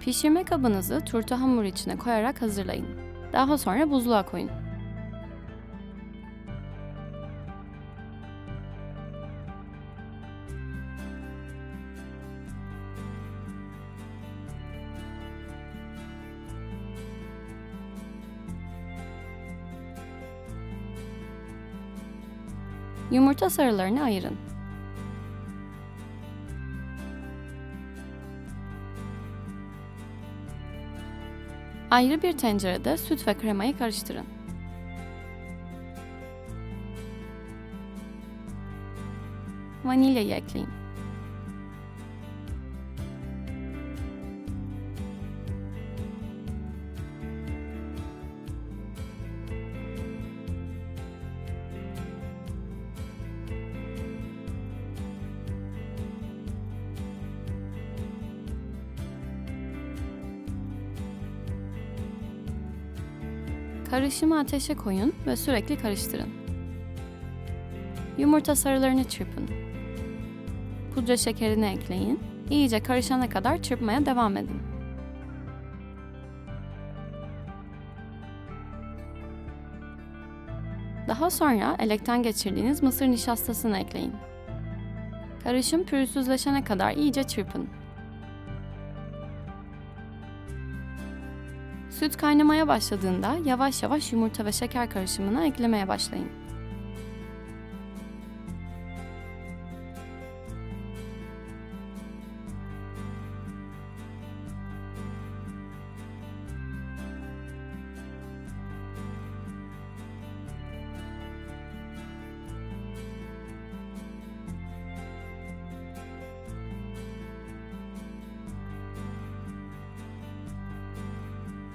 Pişirme kabınızı turta hamuru içine koyarak hazırlayın. Daha sonra buzluğa koyun. Yumurta sarılarını ayırın. Ayrı bir tencerede süt ve kremayı karıştırın. Vanilyayı ekleyin. Karışımı ateşe koyun ve sürekli karıştırın. Yumurta sarılarını çırpın. Pudra şekerini ekleyin. İyice karışana kadar çırpmaya devam edin. Daha sonra elekten geçirdiğiniz mısır nişastasını ekleyin. Karışım pürüzsüzleşene kadar iyice çırpın. Süt kaynamaya başladığında yavaş yavaş yumurta ve şeker karışımını eklemeye başlayın.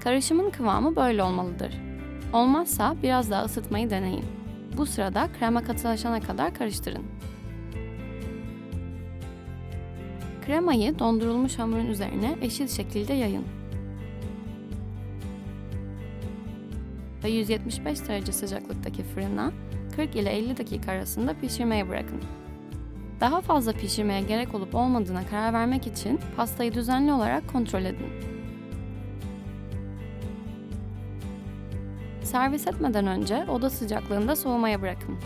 Karışımın kıvamı böyle olmalıdır. Olmazsa biraz daha ısıtmayı deneyin. Bu sırada krema katılaşana kadar karıştırın. Kremayı dondurulmuş hamurun üzerine eşit şekilde yayın. Ve 175 derece sıcaklıktaki fırına 40 ile 50 dakika arasında pişirmeye bırakın. Daha fazla pişirmeye gerek olup olmadığına karar vermek için pastayı düzenli olarak kontrol edin. Servis etmeden önce oda sıcaklığında soğumaya bırakın.